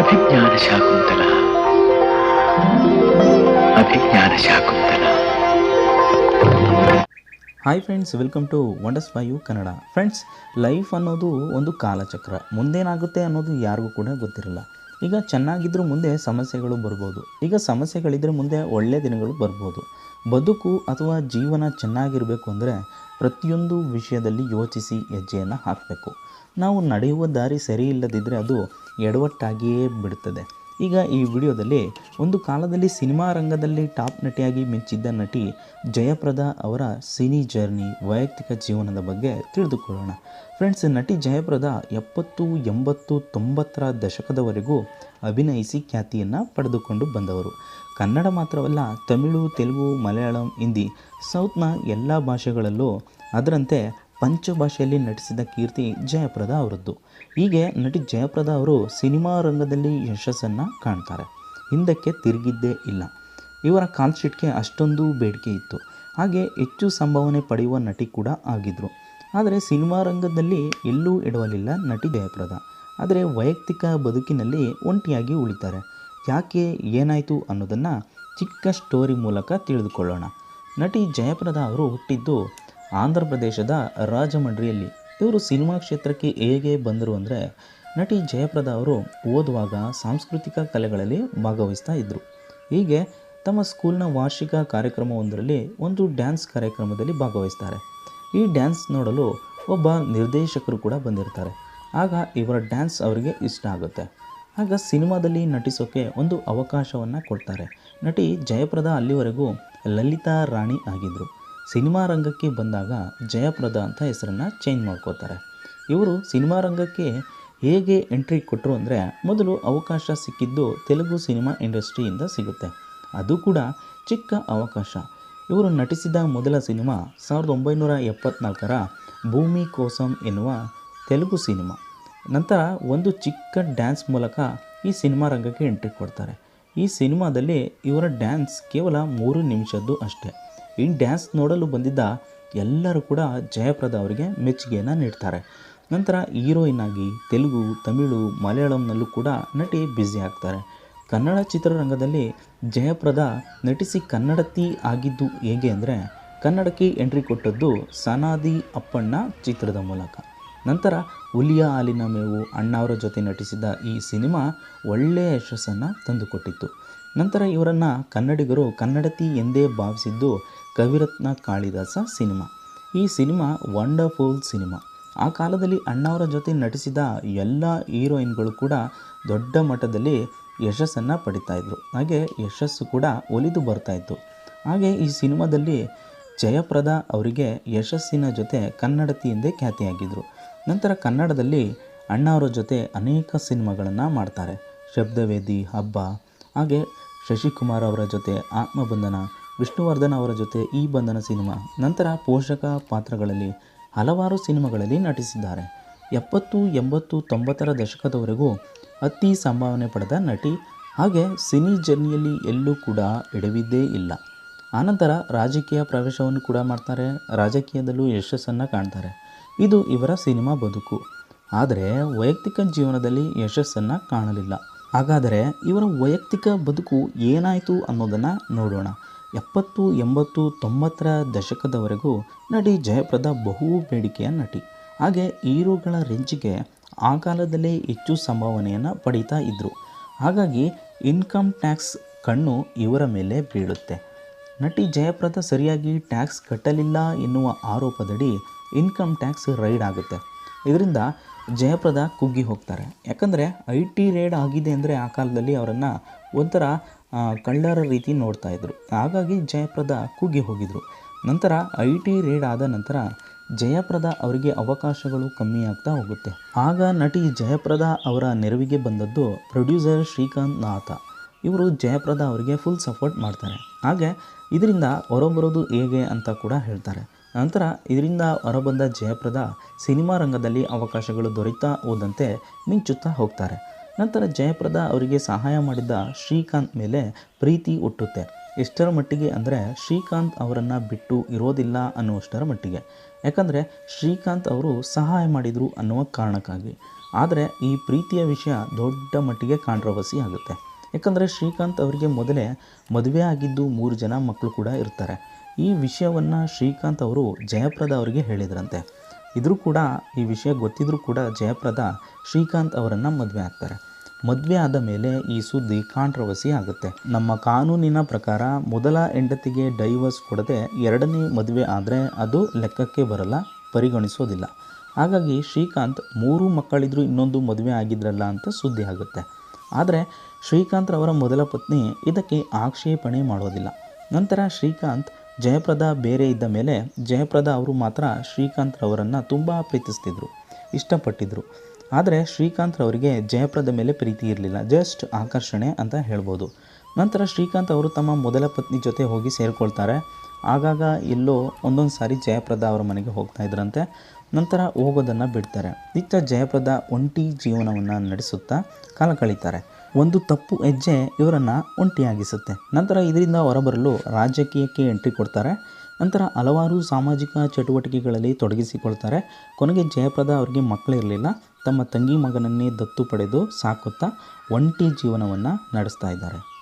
Abhijnana Shakuntala Abhijnana Shakuntala hi friends welcome to wonders by you Kannada friends life ಅನ್ನೋದು ಒಂದು ಕಾಲಚಕ್ರ. ಮುಂದೇನಾಗುತ್ತೆ ಅನ್ನೋದು ಯಾರಿಗೂ ಕೂಡ ಗೊತ್ತಿರಲ್ಲ. ಈಗ ಚೆನ್ನಾಗಿದ್ದರೂ ಮುಂದೆ ಸಮಸ್ಯೆಗಳು ಬರ್ಬೋದು. ಈಗ ಸಮಸ್ಯೆಗಳಿದ್ದರೆ ಮುಂದೆ ಒಳ್ಳೆಯ ದಿನಗಳು ಬರ್ಬೋದು. ಬದುಕು ಅಥವಾ ಜೀವನ ಚೆನ್ನಾಗಿರಬೇಕು ಅಂದರೆ ಪ್ರತಿಯೊಂದು ವಿಷಯದಲ್ಲಿ ಯೋಚಿಸಿ ಹೆಜ್ಜೆಯನ್ನು ಹಾಕಬೇಕು. ನಾವು ನಡೆಯುವ ದಾರಿ ಸರಿ ಇಲ್ಲದಿದ್ದರೆ ಅದು ಎಡವಟ್ಟಾಗಿಯೇ ಬಿಡುತ್ತದೆ. ಈಗ ಈ ವಿಡಿಯೋದಲ್ಲಿ ಒಂದು ಕಾಲದಲ್ಲಿ ಸಿನಿಮಾ ರಂಗದಲ್ಲಿ ಟಾಪ್ ನಟಿಯಾಗಿ ಮೆಚ್ಚಿದ್ದ ನಟಿ ಜಯಪ್ರದಾ ಅವರ ಸಿನಿ ಜರ್ನಿ ವೈಯಕ್ತಿಕ ಜೀವನದ ಬಗ್ಗೆ ತಿಳಿದುಕೊಳ್ಳೋಣ. ಫ್ರೆಂಡ್ಸ್, ನಟಿ ಜಯಪ್ರದಾ ಎಪ್ಪತ್ತು, ಎಂಬತ್ತು, ತೊಂಬತ್ತರ ದಶಕದವರೆಗೂ ಅಭಿನಯಿಸಿ ಖ್ಯಾತಿಯನ್ನು ಪಡೆದುಕೊಂಡು ಬಂದವರು. ಕನ್ನಡ ಮಾತ್ರವಲ್ಲ, ತಮಿಳು, ತೆಲುಗು, ಮಲಯಾಳಂ, ಹಿಂದಿ, ಸೌತ್ನ ಎಲ್ಲ ಭಾಷೆಗಳಲ್ಲೂ ಅದರಂತೆ ಪಂಚ ಭಾಷೆಯಲ್ಲಿ ನಟಿಸಿದ ಕೀರ್ತಿ ಜಯಪ್ರದಾ ಅವರದ್ದು. ಹೀಗೆ ನಟಿ ಜಯಪ್ರದಾ ಅವರು ಸಿನಿಮಾ ರಂಗದಲ್ಲಿ ಯಶಸ್ಸನ್ನು ಕಾಣ್ತಾರೆ. ಹಿಂದಕ್ಕೆ ತಿರುಗಿದ್ದೇ ಇಲ್ಲ. ಇವರ ಕಾಲ್ ಶೀಟ್ಗೆ ಅಷ್ಟೊಂದು ಬೇಡಿಕೆ ಇತ್ತು. ಹಾಗೆ ಹೆಚ್ಚು ಸಂಭಾವನೆ ಪಡೆಯುವ ನಟಿ ಕೂಡ ಆಗಿದ್ದರು ಆದರೆ ಸಿನಿಮಾ ರಂಗದಲ್ಲಿ ಎಲ್ಲೂ ಇಡವಲಿಲ್ಲ ನಟಿ ಜಯಪ್ರದಾ. ಆದರೆ ವೈಯಕ್ತಿಕ ಬದುಕಿನಲ್ಲಿ ಒಂಟಿಯಾಗಿ ಉಳಿತಾರೆ. ಯಾಕೆ ಏನಾಯಿತು ಅನ್ನೋದನ್ನು ಚಿಕ್ಕ ಸ್ಟೋರಿ ಮೂಲಕ ತಿಳಿದುಕೊಳ್ಳೋಣ. ನಟಿ ಜಯಪ್ರದಾ ಅವರು ಹುಟ್ಟಿದ್ದು ಆಂಧ್ರ ಪ್ರದೇಶದ ರಾಜಮಂಡ್ರಿಯಲ್ಲಿ ಇವರು ಸಿನಿಮಾ ಕ್ಷೇತ್ರಕ್ಕೆ ಹೇಗೆ ಬಂದರು ಅಂದರೆ ನಟಿ ಜಯಪ್ರದ ಅವರು ಓದುವಾಗ ಸಾಂಸ್ಕೃತಿಕ ಕಲೆಗಳಲ್ಲಿ ಭಾಗವಹಿಸ್ತಾ ಇದ್ದರು ಹೀಗೆ ತಮ್ಮ ಸ್ಕೂಲ್ನ ವಾರ್ಷಿಕ ಕಾರ್ಯಕ್ರಮವೊಂದರಲ್ಲಿ ಒಂದು ಡ್ಯಾನ್ಸ್ ಕಾರ್ಯಕ್ರಮದಲ್ಲಿ ಭಾಗವಹಿಸ್ತಾರೆ. ಈ ಡ್ಯಾನ್ಸ್ ನೋಡಲು ಒಬ್ಬ ನಿರ್ದೇಶಕರು ಕೂಡ ಬಂದಿರ್ತಾರೆ. ಆಗ ಇವರ ಡ್ಯಾನ್ಸ್ ಅವರಿಗೆ ಇಷ್ಟ ಆಗುತ್ತೆ. ಆಗ ಸಿನಿಮಾದಲ್ಲಿ ನಟಿಸೋಕೆ ಒಂದು ಅವಕಾಶವನ್ನು ಕೊಡ್ತಾರೆ. ನಟಿ ಜಯಪ್ರದ ಅಲ್ಲಿವರೆಗೂ ಲಲಿತಾ ರಾಣಿ ಆಗಿದ್ದರು ಸಿನಿಮಾ ರಂಗಕ್ಕೆ ಬಂದಾಗ ಜಯಪ್ರದ ಅಂತ ಹೆಸರನ್ನು ಚೇಂಜ್ ಮಾಡ್ಕೋತಾರೆ ಇವರು ಸಿನಿಮಾ ರಂಗಕ್ಕೆ ಹೇಗೆ ಎಂಟ್ರಿ ಕೊಟ್ಟರು ಅಂದರೆ ಮೊದಲು ಅವಕಾಶ ಸಿಕ್ಕಿದ್ದು ತೆಲುಗು ಸಿನಿಮಾ ಇಂಡಸ್ಟ್ರಿಯಿಂದ ಸಿಗುತ್ತೆ. ಅದು ಕೂಡ ಚಿಕ್ಕ ಅವಕಾಶ. ಇವರು ನಟಿಸಿದ ಮೊದಲ ಸಿನಿಮಾ ಸಾವಿರದ ಒಂಬೈನೂರ ಎಪ್ಪತ್ನಾಲ್ಕರ ಭೂಮಿ ಕೋಸಂ ಎನ್ನುವ ತೆಲುಗು ಸಿನಿಮಾ. ನಂತರ ಒಂದು ಚಿಕ್ಕ ಡ್ಯಾನ್ಸ್ ಮೂಲಕ ಈ ಸಿನಿಮಾ ರಂಗಕ್ಕೆ ಎಂಟ್ರಿ ಕೊಡ್ತಾರೆ. ಈ ಸಿನಿಮಾದಲ್ಲಿ ಇವರ ಡ್ಯಾನ್ಸ್ ಕೇವಲ ಮೂರು ನಿಮಿಷದ್ದು ಅಷ್ಟೇ. ಈ ಡ್ಯಾನ್ಸ್ ನೋಡಲು ಬಂದಿದ್ದ ಎಲ್ಲರೂ ಕೂಡ ಜಯಪ್ರದ ಅವರಿಗೆ ಮೆಚ್ಚುಗೆಯನ್ನು ನೀಡ್ತಾರೆ. ನಂತರ ಹೀರೋಯಿನ್ ಆಗಿ ತೆಲುಗು, ತಮಿಳು, ಮಲಯಾಳಂನಲ್ಲೂ ಕೂಡ ನಟಿ ಬ್ಯುಸಿ ಆಗ್ತಾರೆ. ಕನ್ನಡ ಚಿತ್ರರಂಗದಲ್ಲಿ ಜಯಪ್ರದ ನಟಿಸಿ ಕನ್ನಡತಿ ಆಗಿದ್ದು ಹೇಗೆ ಅಂದರೆ ಕನ್ನಡಕ್ಕೆ ಎಂಟ್ರಿ ಕೊಟ್ಟದ್ದು ಸನಾದಿ ಅಪ್ಪಣ್ಣ ಚಿತ್ರದ ಮೂಲಕ. ನಂತರ ಹುಲಿಯ ಹಾಲಿನ ಮೇವು ಅಣ್ಣವರ ಜೊತೆ ನಟಿಸಿದ ಈ ಸಿನಿಮಾ ಒಳ್ಳೆಯ ಯಶಸ್ಸನ್ನು ತಂದುಕೊಟ್ಟಿತ್ತು. ನಂತರ ಇವರನ್ನು ಕನ್ನಡಿಗರು ಕನ್ನಡತಿ ಎಂದೇ ಭಾವಿಸಿದ್ದು ಕವಿರತ್ನ ಕಾಳಿದಾಸ ಸಿನಿಮಾ. ಈ ಸಿನಿಮಾ ವಂಡರ್ಫುಲ್ ಸಿನಿಮಾ. ಆ ಕಾಲದಲ್ಲಿ ಅಣ್ಣವರ ಜೊತೆ ನಟಿಸಿದ ಎಲ್ಲ ಹೀರೋಯಿನ್ಗಳು ಕೂಡ ದೊಡ್ಡ ಮಟ್ಟದಲ್ಲಿ ಯಶಸ್ಸನ್ನು ಪಡಿತಾ ಇದ್ರು. ಹಾಗೆ ಯಶಸ್ಸು ಕೂಡ ಒಲಿದು ಬರ್ತಾಯಿತ್ತು ಹಾಗೆ ಈ ಸಿನಿಮಾದಲ್ಲಿ ಜಯಪ್ರದಾ ಅವರಿಗೆ ಯಶಸ್ಸಿನ ಜೊತೆ ಕನ್ನಡತಿ ಎಂದೇ ಖ್ಯಾತಿಯಾಗಿದ್ದರು ನಂತರ ಕನ್ನಡದಲ್ಲಿ ಅಣ್ಣವರ ಜೊತೆ ಅನೇಕ ಸಿನಿಮಾಗಳನ್ನು ಮಾಡ್ತಾರೆ. ಶಬ್ದವೇದಿ, ಹಬ್ಬ, ಹಾಗೆ ಶಶಿಕುಮಾರ್ ಅವರ ಜೊತೆ ಆತ್ಮಬಂಧನ ವಿಷ್ಣುವರ್ಧನ್ ಅವರ ಜೊತೆ ಈ ಬಂಧನ ಸಿನಿಮಾ. ನಂತರ ಪೋಷಕ ಪಾತ್ರಗಳಲ್ಲಿ ಹಲವಾರು ಸಿನಿಮಾಗಳಲ್ಲಿ ನಟಿಸಿದ್ದಾರೆ. ಎಪ್ಪತ್ತು, ಎಂಬತ್ತು, ತೊಂಬತ್ತರ ದಶಕದವರೆಗೂ ಅತಿ ಸಂಭಾವನೆ ಪಡೆದ ನಟಿ. ಹಾಗೆ ಸಿನಿ ಜರ್ನಿಯಲ್ಲಿ ಎಲ್ಲೂ ಕೂಡ ಎಡವಿದ್ದೇ ಇಲ್ಲ. ಆನಂತರ ರಾಜಕೀಯ ಪ್ರವೇಶವನ್ನು ಕೂಡ ಮಾಡ್ತಾರೆ. ರಾಜಕೀಯದಲ್ಲೂ ಯಶಸ್ಸನ್ನು ಕಾಣ್ತಾರೆ. ಇದು ಇವರ ಸಿನಿಮಾ ಬದುಕು. ಆದರೆ ವೈಯಕ್ತಿಕ ಜೀವನದಲ್ಲಿ ಯಶಸ್ಸನ್ನು ಕಾಣಲಿಲ್ಲ. ಹಾಗಾದರೆ ಇವರ ವೈಯಕ್ತಿಕ ಬದುಕು ಏನಾಯಿತು ಅನ್ನೋದನ್ನು ನೋಡೋಣ. ಎಪ್ಪತ್ತು, ಎಂಬತ್ತು, ತೊಂಬತ್ತರ ದಶಕದವರೆಗೂ ನಟಿ ಜಯಪ್ರದ ಬಹು ಬೇಡಿಕೆಯ ನಟಿ. ಹಾಗೆ ಹೀರೋಗಳ ರೇಂಜಿಗೆ ಆ ಕಾಲದಲ್ಲೇ ಹೆಚ್ಚು ಸಂಭಾವನೆಯನ್ನು ಪಡೀತಾ ಇದ್ದರು ಹಾಗಾಗಿ ಇನ್ಕಮ್ ಟ್ಯಾಕ್ಸ್ ಕಣ್ಣು ಇವರ ಮೇಲೆ ಬೀಳುತ್ತೆ. ನಟಿ ಜಯಪ್ರದ ಸರಿಯಾಗಿ ಟ್ಯಾಕ್ಸ್ ಕಟ್ಟಲಿಲ್ಲ ಎನ್ನುವ ಆರೋಪದಡಿ ಇನ್ಕಮ್ ಟ್ಯಾಕ್ಸ್ ರೈಡ್ ಆಗುತ್ತೆ. ಇದರಿಂದ ಜಯಪ್ರದ ಕುಗ್ಗಿ ಹೋಗ್ತಾರೆ. ಯಾಕಂದರೆ ಐ ಟಿ ರೇಡ್ ಆಗಿದೆ ಅಂದರೆ ಆ ಕಾಲದಲ್ಲಿ ಅವರನ್ನು ಒಂಥರ ಕಳ್ಳರ ರೀತಿ ನೋಡ್ತಾ ಇದ್ದರು ಹಾಗಾಗಿ ಜಯಪ್ರದ ಕುಗ್ಗಿ ಹೋಗಿದ್ರು. ನಂತರ ಐ ಟಿ ರೇಡ್ ಆದ ನಂತರ ಜಯಪ್ರದ ಅವರಿಗೆ ಅವಕಾಶಗಳು ಕಮ್ಮಿ ಆಗ್ತಾ ಹೋಗುತ್ತೆ. ಆಗ ನಟಿ ಜಯಪ್ರದ ಅವರ ನೆರವಿಗೆ ಬಂದದ್ದು ಪ್ರೊಡ್ಯೂಸರ್ ಶ್ರೀಕಾಂತ್ ನಾಥ. ಇವರು ಜಯಪ್ರದ ಅವರಿಗೆ ಫುಲ್ ಸಪೋರ್ಟ್ ಮಾಡ್ತಾರೆ. ಹಾಗೆ ಇದರಿಂದ ಹೊರಬರೋದು ಹೇಗೆ ಅಂತ ಕೂಡ ಹೇಳ್ತಾರೆ. ನಂತರ ಇದರಿಂದ ಹೊರಬಂದ ಜಯಪ್ರದ ಸಿನಿಮಾ ರಂಗದಲ್ಲಿ ಅವಕಾಶಗಳು ದೊರೆಯುತ್ತಾ ಹೋದಂತೆ ಮಿಂಚುತ್ತಾ ಹೋಗ್ತಾರೆ. ನಂತರ ಜಯಪ್ರದ ಅವರಿಗೆ ಸಹಾಯ ಮಾಡಿದ್ದ ಶ್ರೀಕಾಂತ್ ಮೇಲೆ ಪ್ರೀತಿ ಹುಟ್ಟುತ್ತೆ. ಎಷ್ಟರ ಮಟ್ಟಿಗೆ ಅಂದರೆ ಶ್ರೀಕಾಂತ್ ಅವರನ್ನು ಬಿಟ್ಟು ಇರೋದಿಲ್ಲ ಅನ್ನುವಷ್ಟರ ಮಟ್ಟಿಗೆ. ಯಾಕಂದರೆ ಶ್ರೀಕಾಂತ್ ಅವರು ಸಹಾಯ ಮಾಡಿದರು ಅನ್ನುವ ಕಾರಣಕ್ಕಾಗಿ. ಆದರೆ ಈ ಪ್ರೀತಿಯ ವಿಷಯ ದೊಡ್ಡ ಮಟ್ಟಿಗೆ ಕಾಂಟ್ರವರ್ಸಿ ಆಗುತ್ತೆ. ಯಾಕಂದರೆ ಶ್ರೀಕಾಂತ್ ಅವರಿಗೆ ಮೊದಲೇ ಮದುವೆ ಆಗಿದ್ದು ಮೂರು ಜನ ಮಕ್ಕಳು ಕೂಡ ಇರ್ತಾರೆ. ಈ ವಿಷಯವನ್ನು ಶ್ರೀಕಾಂತ್ ಅವರು ಜಯಪ್ರದ ಅವರಿಗೆ ಹೇಳಿದ್ರಂತೆ. ಇದ್ರೂ ಕೂಡ, ಈ ವಿಷಯ ಗೊತ್ತಿದ್ರೂ ಕೂಡ ಜಯಪ್ರದ ಶ್ರೀಕಾಂತ್ ಅವರನ್ನು ಮದುವೆ ಆಗ್ತಾರೆ. ಮದುವೆ ಆದ ಮೇಲೆ ಈ ಸುದ್ದಿ ಕಾಂಟ್ರವರ್ಸಿ ಆಗುತ್ತೆ. ನಮ್ಮ ಕಾನೂನಿನ ಪ್ರಕಾರ ಮೊದಲ ಹೆಂಡತಿಗೆ ಡೈವರ್ಸ್ ಕೊಡದೆ ಎರಡನೇ ಮದುವೆ ಆದರೆ ಅದು ಲೆಕ್ಕಕ್ಕೆ ಬರಲ್ಲ, ಪರಿಗಣಿಸೋದಿಲ್ಲ. ಹಾಗಾಗಿ ಶ್ರೀಕಾಂತ್ ಮೂರು ಮಕ್ಕಳಿದ್ರೂ ಇನ್ನೊಂದು ಮದುವೆ ಆಗಿದ್ರಲ್ಲ ಅಂತ ಸುದ್ದಿ ಆಗುತ್ತೆ. ಆದರೆ ಶ್ರೀಕಾಂತ್ ಅವರ ಮೊದಲ ಪತ್ನಿ ಇದಕ್ಕೆ ಆಕ್ಷೇಪಣೆ ಮಾಡೋದಿಲ್ಲ. ನಂತರ ಶ್ರೀಕಾಂತ್ ಜಯಪ್ರದ ಬೇರೆ ಇದ್ದ ಮೇಲೆ ಜಯಪ್ರದ ಅವರು ಮಾತ್ರ ಶ್ರೀಕಾಂತ್ ರವರನ್ನು ತುಂಬ ಪ್ರೀತಿಸ್ತಿದ್ರು, ಇಷ್ಟಪಟ್ಟಿದ್ರು. ಆದರೆ ಶ್ರೀಕಾಂತ್ ರವರಿಗೆ ಜಯಪ್ರದ ಮೇಲೆ ಪ್ರೀತಿ ಇರಲಿಲ್ಲ, ಜಸ್ಟ್ ಆಕರ್ಷಣೆ ಅಂತ ಹೇಳ್ಬೋದು. ನಂತರ ಶ್ರೀಕಾಂತ್ ಅವರು ತಮ್ಮ ಮೊದಲ ಪತ್ನಿ ಜೊತೆ ಹೋಗಿ ಸೇರಿಕೊಳ್ತಾರೆ. ಆಗಾಗ ಎಲ್ಲೋ ಒಂದೊಂದು ಸಾರಿ ಜಯಪ್ರದ ಅವರ ಮನೆಗೆ ಹೋಗ್ತಾ ಇದ್ರಂತೆ. ನಂತರ ಹೋಗೋದನ್ನು ಬಿಡ್ತಾರೆ. ಇತ್ತ ಜಯಪ್ರದ ಒಂಟಿ ಜೀವನವನ್ನು ನಡೆಸುತ್ತಾ ಕಾಲ ಕಳೀತಾರೆ. ಒಂದು ತಪ್ಪು ಹೆಜ್ಜೆ ಇವರನ್ನು ಒಂಟಿಯಾಗಿಸುತ್ತೆ. ನಂತರ ಇದರಿಂದ ಹೊರಬರಲು ರಾಜಕೀಯಕ್ಕೆ ಎಂಟ್ರಿ ಕೊಡ್ತಾರೆ. ನಂತರ ಹಲವಾರು ಸಾಮಾಜಿಕ ಚಟುವಟಿಕೆಗಳಲ್ಲಿ ತೊಡಗಿಸಿಕೊಳ್ತಾರೆ. ಕೊನೆಗೆ ಜಯಪ್ರದ ಅವರಿಗೆ ಮಕ್ಕಳಿರಲಿಲ್ಲ ತಮ್ಮ ತಂಗಿ ಮಗನನ್ನೇ ದತ್ತು ಪಡೆದು ಸಾಕುತ್ತಾ ಒಂಟಿ ಜೀವನವನ್ನು ನಡೆಸ್ತಾ ಇದ್ದಾರೆ.